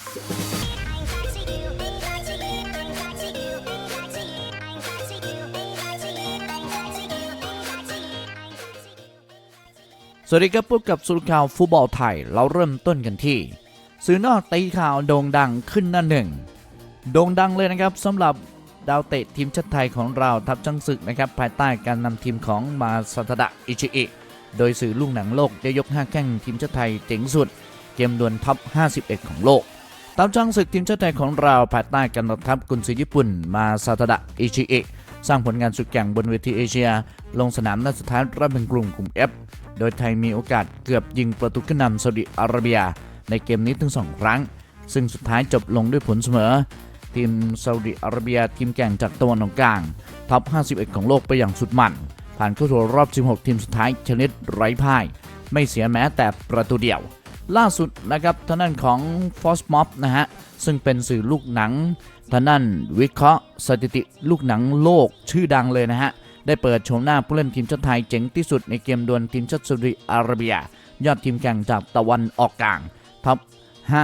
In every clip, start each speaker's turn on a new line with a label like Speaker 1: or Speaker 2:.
Speaker 1: สวัสดีครับพบกับสุรข่าวฟุตบอลไทย เราเริ่มต้นกันที่ สื่อนอกตีข่าวโด่งดังขึ้นหน้าหนึ่งโด่งดังเลยนะครับสำหรับดาวเตะทีมชาติไทยของเราทัพจังศึกนะครับ ภายใต้การนำทีมของมาซาตดะอิชิอิโดยสื่อลูกหนังโลกได้ยก 5 แข้งทีมชาติไทยเจ๋งสุด เกมดวลท็อป 51 ของโลก ทัพจังศึกทีมชาติไทยของเราภายใต้การนำทัพกุนซือญี่ปุ่นมาซาตดะอิชิเอิสร้างผลงานสุดแข่งบนเวทีเอเชีย ลงสนามนัดสุดท้ายรับเป็นกลุ่มกลุ่ม F โดยไทยมีโอกาสเกือบยิงประตูขึ้นนำซาอุดิอาระเบีย ในเกมนี้ถึง 2 ครั้ง ซึ่งสุดท้ายจบลงด้วยผลเสมอ ทีมซาอุดิอาระเบียทีมแกร่งจากตะวันออกกลางท็อป 51 ของโลกไปอย่างสุดมัน ผ่านเข้าสู่รอบ 16 ทีมสุดท้ายชนิดไร้พ่าย ไม่เสียแม้แต่ประตูเดียว ล่าสุดนะครับท่างด้นของฟอสม็อบนะฮะ ซึ่งเป็นสื่อลูกหนังท่างด้นวิเคราะห์สถิติลูกหนังโลกชื่อดังเลยนะฮะ ได้เปิดโฉมหน้าผู้เล่นทีมชาติไทยเจ๋งที่สุดในเกมดวลทีมชาติซาอุดิอาระเบีย ยอดทีมแข่งจากตะวันออกกลางท็อป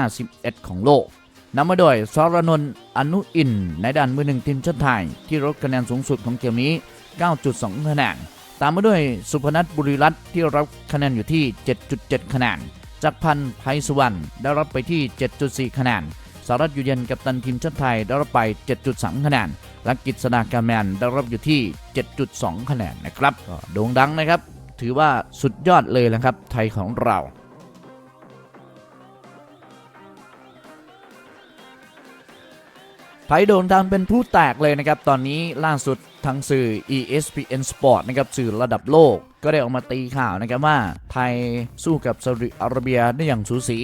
Speaker 1: 51 ของโลกนำมาโดยสรนนท์อนุอิน ในด่านมือหนึ่งทีมชาติไทย ที่รบคะแนนสูงสุดของเกมนี้ 9.2 คะแนน ตามมาด้วยสุพนัทบุรีรัตน์ที่รับคะแนนอยู่ที่ 7.7 คะแนน จากพันธ์ไพสุวรรณได้รับไปที่ 7.4 คะแนนสารัตอยู่เย็นกับตันทีมชาติไทยได้รับไป 7.3 คะแนนและกิจสดากาแมนได้รับอยู่ที่ 7.2 คะแนนนะครับโด่งดังนะครับ ถือว่าสุดยอดเลยนะครับไทยของเรา ไทยโด่งดังเป็นผู้แตกเลยนะครับ ตอนนี้ล่าสุดทางสื่อ ESPN Sport นะครับสื่อระดับโลกก็ได้ออกมาตีข่าวนะครับว่าไทยสู้กับซาอุดิอาระเบียได้อย่างสูสี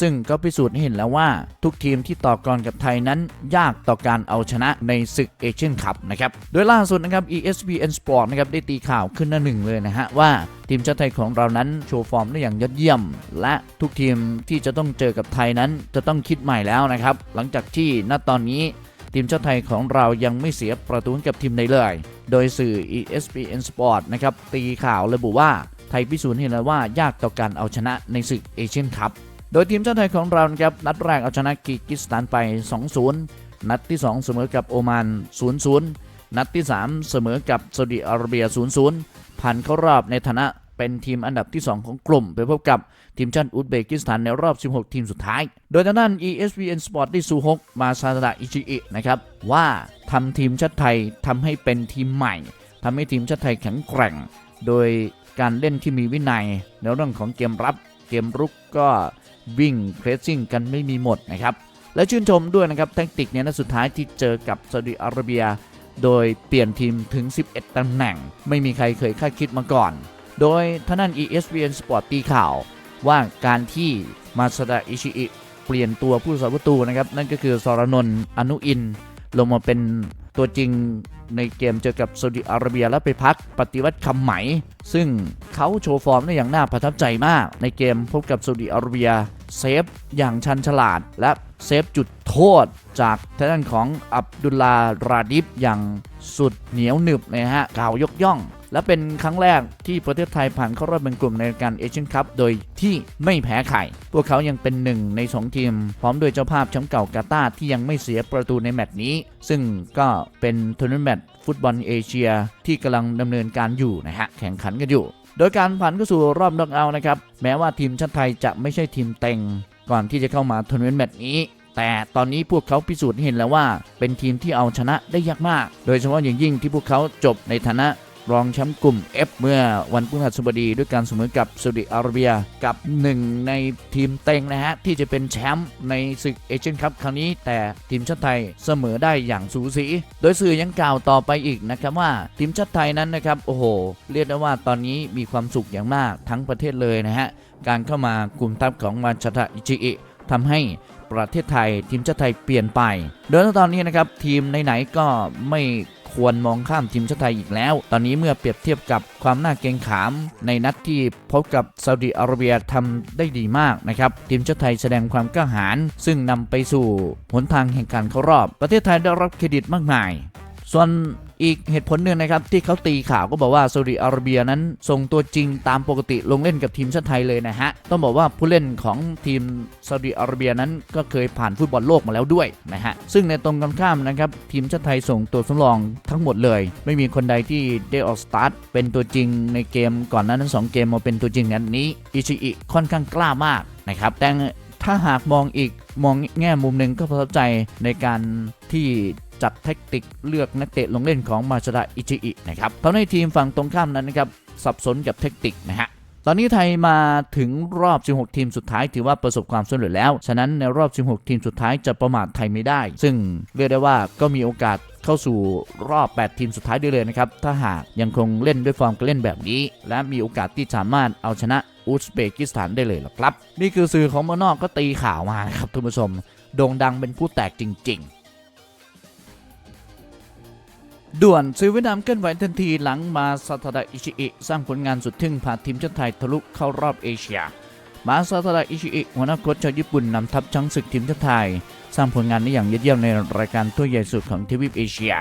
Speaker 1: ซึ่งก็พิสูจน์ให้เห็นแล้วว่าทุกทีมที่ต่อกรกับไทยนั้น ยากต่อการเอาชนะในศึกเอเชียนคัพนะครับ โดยล่าสุดนะครับ ESPN Sport นะครับได้ตีข่าวขึ้นหน้าหนึ่งเลยนะฮะว่าทีมชาติไทยของเรานั้นโชว์ฟอร์มได้อย่างยอดเยี่ยม และทุกทีมที่จะต้องเจอกับไทยนั้นจะต้องคิดใหม่แล้วนะครับ หลังจากที่ณตอนนี้ทีมชาติไทยของเรายังไม่เสียประตูกับทีมใดเลย โดยสื่อ ESPN Sport นะครับตีข่าวระบุว่าไทยพิสูจน์เห็นแล้วว่ายากต่อการเอาชนะในศึกเอเชียนคัพ โดยทีมชาติไทยของเราครับนัดแรกเอาชนะกิร์กิสถานไป 2-0 นัดที่ 2 เสมอกับโอมาน 0-0 นัดที่ 3 เสมอกับซาอุดิอาระเบีย 0-0 ผ่านเข้ารอบในฐานะเป็นทีมอันดับที่ 2 ของกลุ่ม ไปพบกับทีมชาติอุซเบกิสถานในรอบ 16 ทีมสุดท้าย โดยทางด้าน ESPN Sport ได้ซูฮกมาซาดะอิชิอินะครับว่าทำทีมชาติไทยทำให้เป็นทีมใหม่ทำให้ทีมชาติไทยแข็งแกร่ง โดยการเล่นที่มีวินัยในเรื่องของเกมรับ เกมรุกก็ วิ่งเพรสซิ่งกันไม่มีหมดนะครับ และชื่นชมด้วยนะครับแทคติกเนี่ยนัดสุดท้ายที่เจอกับซาอุดิอาระเบีย โดยเปลี่ยนทีมถึง 11ตำแหน่ง ไม่มีใครเคยคาดคิดมาก่อน โดยท่านั้น ESPN Sport ตีข่าว ว่าการที่มาซาดะอิชิอิเปลี่ยนตัวผู้สาประตูนะครับ นั่นก็คือสรนนท์อนุอิน ลงมาเป็นตัวจริง ในเกมเจอกับซาอุดิอาระเบียและไปพักปฏิวัติคำไหม ซึ่งเขาโชว์ฟอร์มได้อย่างน่าประทับใจมาก ในเกมพบกับซาอุดิอาระเบียเซฟอย่างชันฉลาด และเซฟจุดโทษจากทางด้านของอับดุลลาราดิฟอย่างสุดเหนียวหนึบนะฮะกล่าวยกย่อง และเป็นครั้งแรกที่ประเทศไทยผ่านเข้ารอบเป็นกลุ่มในการเอเชียนคัพโดยที่ไม่แพ้ใครพวกเขายังเป็นหนึ่งใน 2 ทีม พร้อมด้วยเจ้าภาพแชมป์เก่ากาตาร์ที่ยังไม่เสียประตูในแมตช์นี้ ซึ่งก็เป็นทัวร์นาเมนต์ฟุตบอลเอเชียที่กำลังดำเนินการอยู่นะฮะแข่งขันกันอยู่ โดยการผ่านเข้าสู่รอบน็อกเอาท์นะครับแม้ว่าทีมชาติไทยจะไม่ใช่ทีมเต็ง ก่อนที่จะเข้ามาทัวร์นาเมนต์แมตช์นี้แต่ตอนนี้พวกเขาพิสูจน์เห็นแล้วว่า เป็นทีมที่เอาชนะได้ยากมาก โดยเฉพาะอย่างยิ่งที่พวกเขาจบในฐานะ รองแชมป์กลุ่ม F เมื่อวันพฤหัสบดีด้วยการเสมอกับซาอุดิอาระเบียกับหนึ่งในทีมเต็งนะฮะ ที่จะเป็นแชมป์ในศึกเอเชียนคัพครั้งนี้ แต่ทีมชาติไทยเสมอได้อย่างสูสี โดยสื่อยังกล่าวต่อไปอีกนะครับว่าทีมชาติไทยนั้นนะครับโอ้โห เรียกได้ว่าตอนนี้มีความสุขอย่างมากทั้งประเทศเลยนะฮะการเข้ามากลุ่มทัพของมาชาตะอิจิอิทำให้ประเทศไทยทีมชาติไทยเปลี่ยนไป โดยตอนนี้นะครับทีมไหนๆก็ไม่ ควรมองข้ามทีมชาติไทยอีกแล้ว ตอนนี้เมื่อเปรียบเทียบกับความน่าเกรงขาม ในนัดที่พบกับซาอุดิอาระเบียทำได้ดีมากนะครับ ทีมชาติไทยแสดงความกล้าหาญซึ่งนำไปสู่หนทางแห่งการเข้ารอบ ประเทศไทยได้รับเครดิตมากมาย ส่วนอีกเหตุผลหนึ่งนะครับ ที่เขาตีข่าวก็บอกว่าซาอุดิอาระเบียนั้นส่งตัวจริงตามปกติลงเล่นกับทีมชาติไทยเลยนะฮะ ต้องบอกว่าผู้เล่นของทีมซาอุดิอาระเบียนั้นก็เคยผ่านฟุตบอลโลกมาแล้วด้วยนะฮะ ซึ่งในตรงกันข้ามนะครับ ทีมชาติไทยส่งตัวสำรองทั้งหมดเลย ไม่มีคนใดที่ได้ออกสตาร์ทเป็นตัวจริงในเกมก่อนหน้านั้นสองเกมมาเป็นตัวจริงนั้นนี้อิชิอิค่อนข้างกล้ามากนะครับแต่ถ้าหากมองอีกมองแง่มุมหนึ่งก็ประทับใจในการที่ จัดแท็กติกเลือกนักเตะลงเล่นของมาชดาอิชิอินะครับทำให้ทีมฝั่งตรงข้ามนั้นนะครับสับสนกับแท็กติกนะฮะตอนนี้ไทยมาถึงรอบ 16 ทีมสุดท้ายถือว่าประสบความสำเร็จแล้ว ฉะนั้นในรอบ 16 ทีมสุดท้ายจะประมาทไทยไม่ได้ ซึ่งเรียกได้ว่าก็มีโอกาสเข้าสู่รอบ 8 ทีมสุดท้ายได้เลยนะครับ ถ้าหากยังคงเล่นด้วยฟอร์มการเล่นแบบนี้ และมีโอกาสที่สามารถเอาชนะอุซเบกิสถานได้เลยล่ะครับ นี่คือสื่อของเมืองนอกก็ตีข่าวมานะครับทุกผู้ชม โด่งดังเป็นผู้แตกจริง ๆ ด่วนซื้อเวียดนามเคลื่อนไหวทันทีหลังมาซาตาดะอิชิอิสร้างผลงานสุดทึ่งพาทีมชาติไทยทะลุเข้ารอบเอเชีย มาซาตาดะอิชิอิหัวหน้าโค้ชชาวญี่ปุ่นนำทัพช้างศึกทีมชาติไทย สร้างผลงานได้อย่างยอดเยี่ยมในรายการถ้วใหญ่สุดของทวีปเอเชีย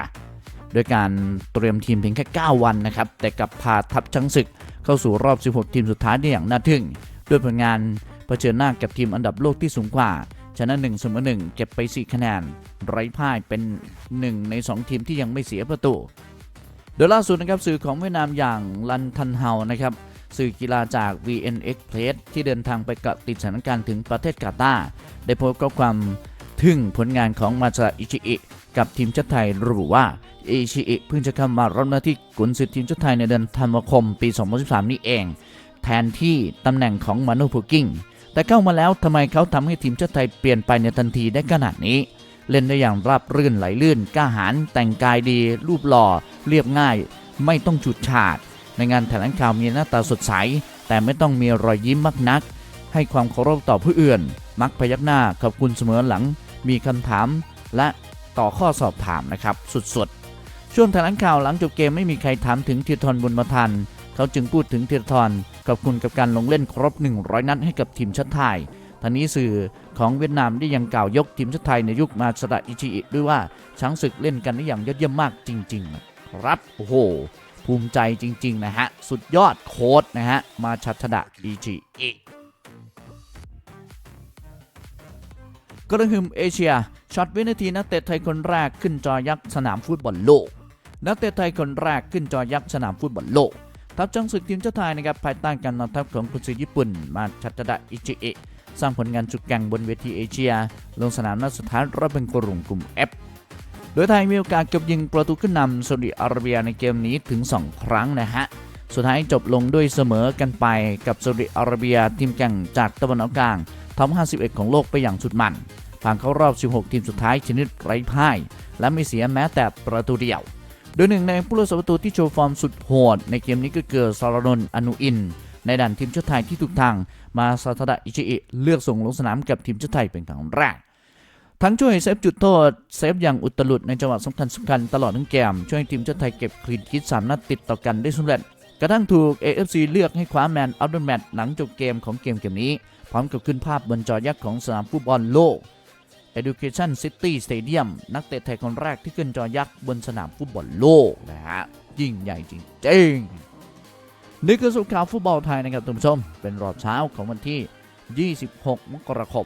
Speaker 1: โดยการเตรียมทีมเพียงแค่ 9 วันนะครับ แต่กลับพาทัพช้างศึกเข้าสู่รอบ 16 ทีมสุดท้ายได้อย่างน่าทึ่ง ด้วยผลงานเผชิญหน้ากับทีมอันดับโลกที่สูงกว่า ชนะ1เสมอ1เก็บไป 4 คะแนน ไร้พ่ายเป็น 1 ใน 2 ทีมที่ยังไม่เสียประตู โดยล่าสุดนะครับสื่อของเวียดนามอย่างลันทันเฮานะครับสื่อกีฬาจาก VN Express ที่เดินทางไปเกาะติดสถานการณ์ถึงประเทศกาตาร์ได้โพสต์ข้อความถึงผลงานของมาซาอิชิอิกับทีมชาติไทยระบุว่าอิชิอิเพิ่งจะเข้ามารับหน้าที่กุนซือทีมชาติไทยในเดือนธันวาคมปี 2013 นี้เอง แทนที่ตำแหน่งของมานูพูกิ้ง แต่เข้ามาแล้วทำไมเขาทำให้ทีมชาติไทยเปลี่ยนไปในทันทีได้ขนาดนี้ เล่นได้อย่างราบรื่นไหลลื่นกล้าหาญแต่งกายดี รูปหล่อ เรียบง่าย ไม่ต้องฉุดฉาด ในงานแถลงข่าวมีหน้าตาสดใส แต่ไม่ต้องมีรอยยิ้มมากนัก ให้ความเคารพต่อผู้อื่น มักพยักหน้าขอบคุณเสมอหลัง มีคำถาม และต่อข้อสอบถามนะครับสุดๆช่วงแถลงข่าวหลังจบเกมไม่มีใครถามถึงธีรทรบุญมาทันเขาจึงพูดถึงธีรทร ขอบคุณกับการลงเล่นครบ 100 นัดให้กับทีมชาติไทยทางนี้สื่อของเวียดนามได้ยังกล่าวยกทีมชาติไทยในยุคมาสดะอิชิอิด้วยว่าช้างศึกเล่นกันได้อย่างยอดเยี่ยมมากจริง ๆ ครับโอ้โหภูมิใจจริง ๆ นะฮะ สุดยอดโค้ดนะฮะ มาชัดดะอิชิอิกระหึ่มเอเชียช็อตวินาทีนักเตะไทยคนแรกขึ้นจอยักษ์สนามฟุตบอลโลก นักเตะไทยคนแรกขึ้นจอยักษ์สนามฟุตบอลโลก ทัพจังศึกทีมชาติไทยนะครับภายใต้การนำทัพของกุนซือญี่ปุ่น มาชัดดะอิชิเอิสร้างผลงานจุดแกร่งบนเวทีเอเชีย ลงสนามนัดสุดท้ายรับเป็นกลุ่มกลุ่ม F โดยไทยมีโอกาสเก็บยิงประตูขึ้นนำซาอุดิอาระเบียในเกมนี้ถึง 2 ครั้งนะฮะ สุดท้ายจบลงด้วยเสมอกันไปกับซาอุดิอาระเบียทีมแข่งจากตะวันออกกลางท็อป51 ของโลกไปอย่างสุดมันผ่านเข้ารอบ 16 ทีมสุดท้ายชนิดไร้พ่าย และไม่เสียแม้แต่ประตูเดียว โดยหนึ่งในผู้รักษาประตูที่โชว์ฟอร์มสุดโหดในเกมนี้ก็เกิดซารนนอนุอิน ในด่านทีมชาติไทยที่ถูกทางมาซาทาดะอิชิอิเลือกส่งลงสนามกับทีมชาติไทยเป็นครั้งแรก ทั้งช่วยเซฟจุดโทษเซฟอย่างอุตลุดในจังหวะสำคัญสำคัญตลอดทั้งเกมช่วยให้ทีมชาติไทยเก็บคลีนคิดสามนัดติดต่อกันได้สำเร็จกระทั่งถูก AFC เลือกให้คว้าแมนอัลเดอร์แมตหลังจบเกมของเกมเกมนี้ พร้อมกับขึ้นภาพบนจอยักษ์ของสนามฟุตบอลโลก Education City Stadium นักเตะไทยคนแรกที่ขึ้นจอยักษ์บนสนามฟุตบอลโลกนะฮะ ยิ่งใหญ่จริงๆนี่คือสุขข่าวฟุตบอลไทยนะครับท่านผู้ชม เป็นรอบเช้าของวันที่ 26 มกราคม